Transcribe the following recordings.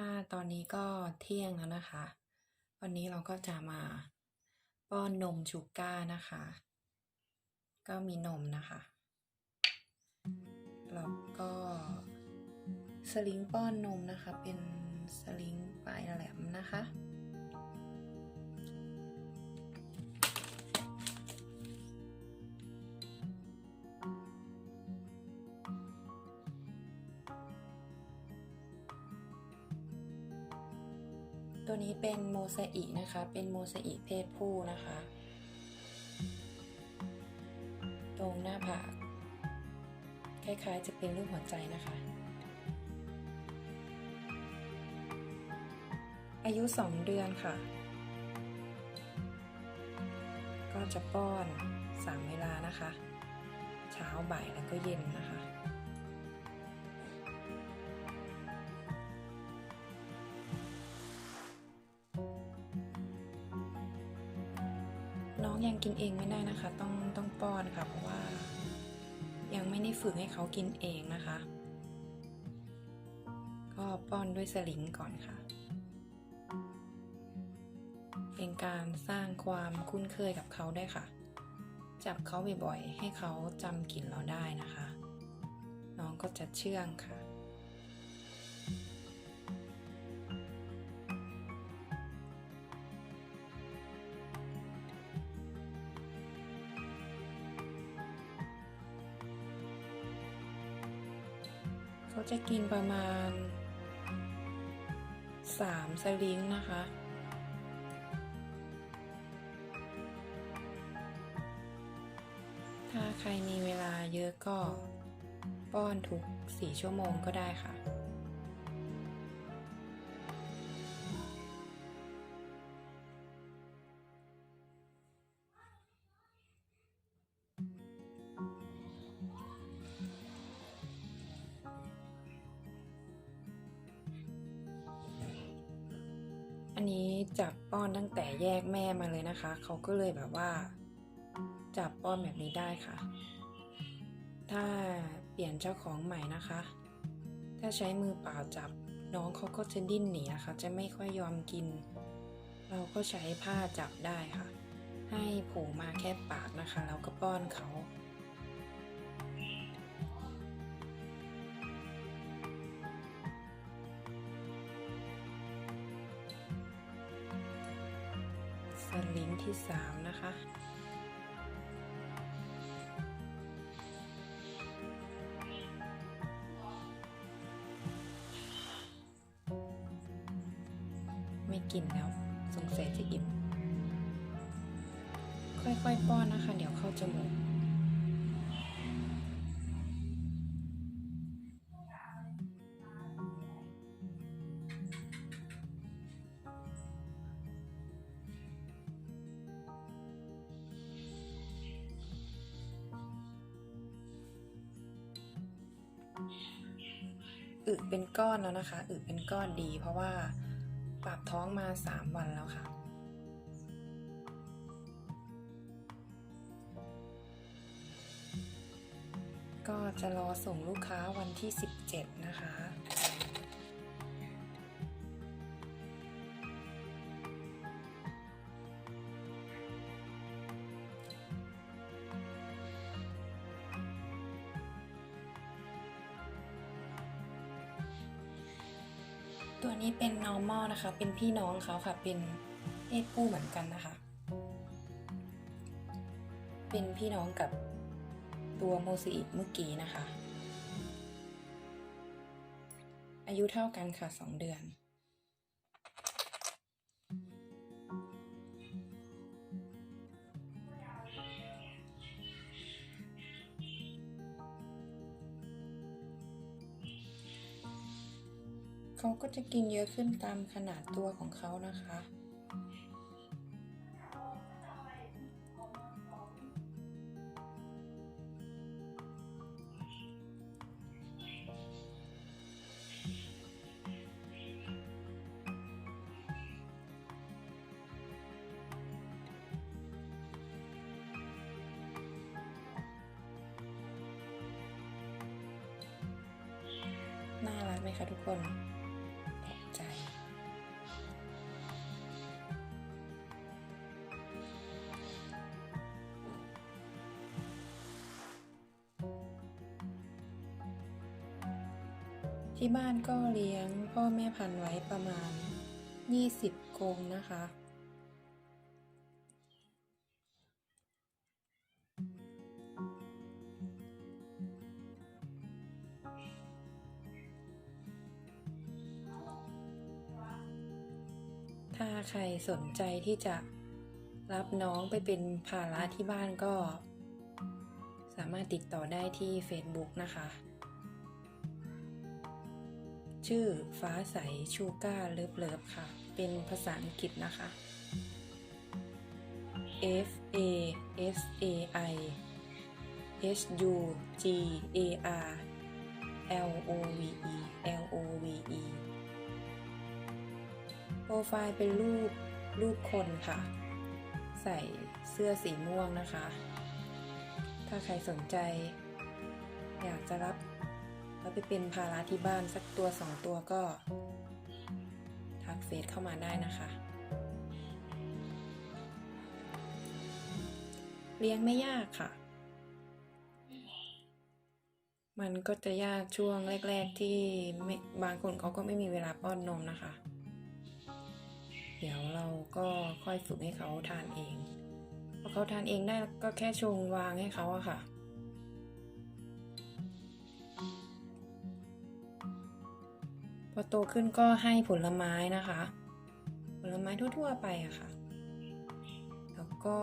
ค่ะตอนนี้ก็เที่ยงแล้วนะคะ วันนี้เราก็จะมาป้อนนมชูก้านะคะ ก็มีนมนะคะแล้วก็สลิงป้อนนมนะคะ เป็นสลิงปลายแหลมนะคะ ตัวนี้เป็นโมซาอินะคะ เป็นโมซาอิเพศผู้นะคะ ตรงหน้าผากคล้ายๆจะเป็นรูปหัวใจนะคะ อายุ 2 เดือนค่ะ ก็จะป้อน 3 เวลานะคะ เช้าบ่ายแล้วก็เย็นนะคะ องยังกินเองไม่ได้นะคะ ต้องต้องป้อนค่ะ เพราะว่ายังไม่ได้ฝึกให้เขากินเองนะคะ ก็ป้อนด้วยสลิงก่อนค่ะ เป็นการสร้างความคุ้นเคยกับเขาได้ค่ะ จับเขาบ่อยๆ ให้เขาจำกลิ่นเราได้นะคะ น้องก็จะเชื่องค่ะ เขาจะกินประมาณ 3 สลิงนะคะ ถ้าใครมีเวลาเยอะก็ป้อนทุก 4 ชั่วโมงก็ได้ค่ะ นนี้จับป้อนตั้งแต่แยกแม่มาเลยนะคะ เขาก็เลยแบบว่า จับป้อนแบบนี้ได้ค่ะ ถ้าเปลี่ยนเจ้าของใหม่นะคะ ถ้าใช้มือเปล่าจับน้องเขาก็จะดิ้นหนีนะคะจะไม่ค่อยยอมกิน เราก็ใช้ผ้าจับได้ค่ะ ให้ผล่มาแค่ปากนะคะ แล้วก็ป้อนเขา ลิ้งที่สามนะคะ ไม่กินแล้วสงสัยจะอิ่มค่อยๆป้อนนะคะ เดี๋ยวเข้าจมูก อึเป็นก้อนแล้วนะคะอึเป็นก้อนดีเพราะว่าปรับท้องมาสามวันแล้วค่ะ ก็จะรอส่งลูกค้าวันที่ 17 นะคะ ตัวนี้เป็น normal นะคะ เป็นพี่น้องเขาค่ะ เป็นเพศผู้เหมือนกันนะคะ เป็นพี่น้องกับตัวโมซิอิเมื่อกี้นะคะ อายุเท่ากันค่ะสองเดือน เขาก็จะกินเยอะขึ้นตามขนาดตัวของเขานะคะน่ารักไหมคะทุกคน ที่บ้านก็เลี้ยงพ่อแม่พันธุ์ไว้ประมาณ 20กรงนะคะ ถ้าใครสนใจที่จะรับน้องไปเป็นภาระที่บ้านก็ สามารถติดต่อได้ที่ Facebook นะคะ ชื่อฟ้าใสชูก้าเลิฟเลิฟค่ะ เป็นภาษาอังกฤษนะคะ F A S A I H U G A R L O V E L O V E โปรไฟล์เป็นรูปรูปคนค่ะ ใส่เสื้อสีม่วงนะคะ ถ้าใครสนใจ อยากจะรับ แล้วไปเป็นภาระที่บ้านสักตัวสองตัวก็ ทักเฟซเข้ามาได้นะคะ เลี้ยงไม่ยากค่ะ มันก็จะยากช่วงแรก ๆ ที่บางคนเขาก็ไม่มีเวลาป้อนนมนะคะ เดี๋ยวเราก็ค่อยฝึกให้เขาทานเองพอเขาทานเองได้ก็แค่ชงวางให้เขาอะค่ะ โตขึ้นก็ให้ผลไม้นะคะ ผลไม้ทั่วๆไปอะค่ะ แล้วก็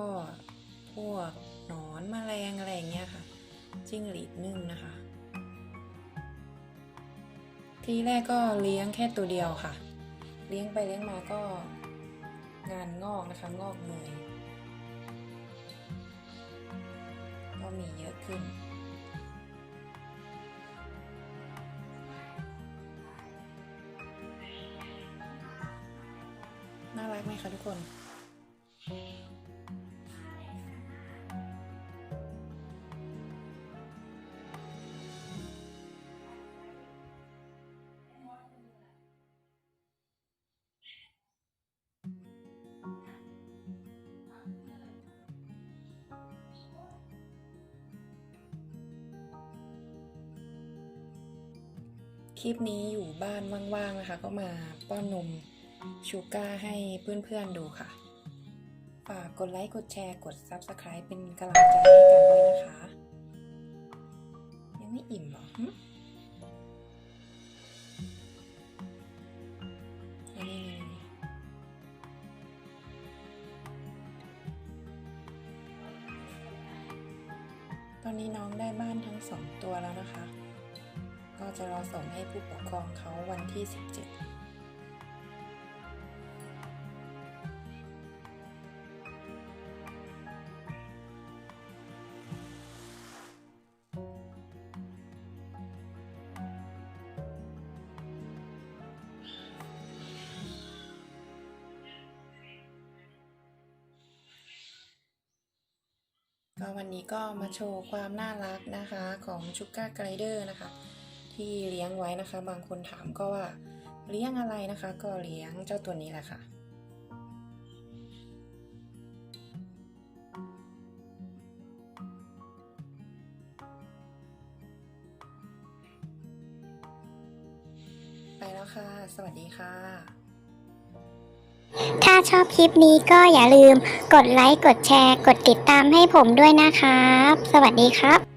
พวกหนอนมแมลงอะไรอย่างเงี้ยค่ะ จิ้งหรีดนึ่งนะคะ ทีแรกก็เลี้ยงแค่ตัวเดียวค่ะ เลี้ยงไปเลี้ยงมาก็งานงอกนะคะงอกเงยก็มีเยอะขึ้น ไหมคะทุกคนคลิปนี้อยู่บ้านว่างๆนะคะ ก็มาป้อนนม ชูก้าให้เพื่อนๆดูค่ะ ฝากกดไลค์กดแชร์กด Subscribe เป็นกำลังใจให้กันด้วยนะคะ ยังไม่อิ่มเหรอนี่ตอนนี้น้องได้บ้านทั้งสองตัวแล้วนะคะ ก็จะรอส่งให้ผู้ปกครองเขาวันที่ 17 ก็วันนี้ก็มาโชว์ความน่ารักนะคะของชุก้าไกรเดอร์นะคะ ที่เลี้ยงไว้นะคะ บางคนถามก็ว่าเลี้ยงอะไรนะคะ ก็เลี้ยงเจ้าตัวนี้แหละค่ะไปแล้วค่ะ สวัสดีค่ะ ถ้าชอบคลิปนี้ก็อย่าลืมกดไลค์ กดแชร์ กด ติดตามให้ผมด้วยนะครับ สวัสดีครับ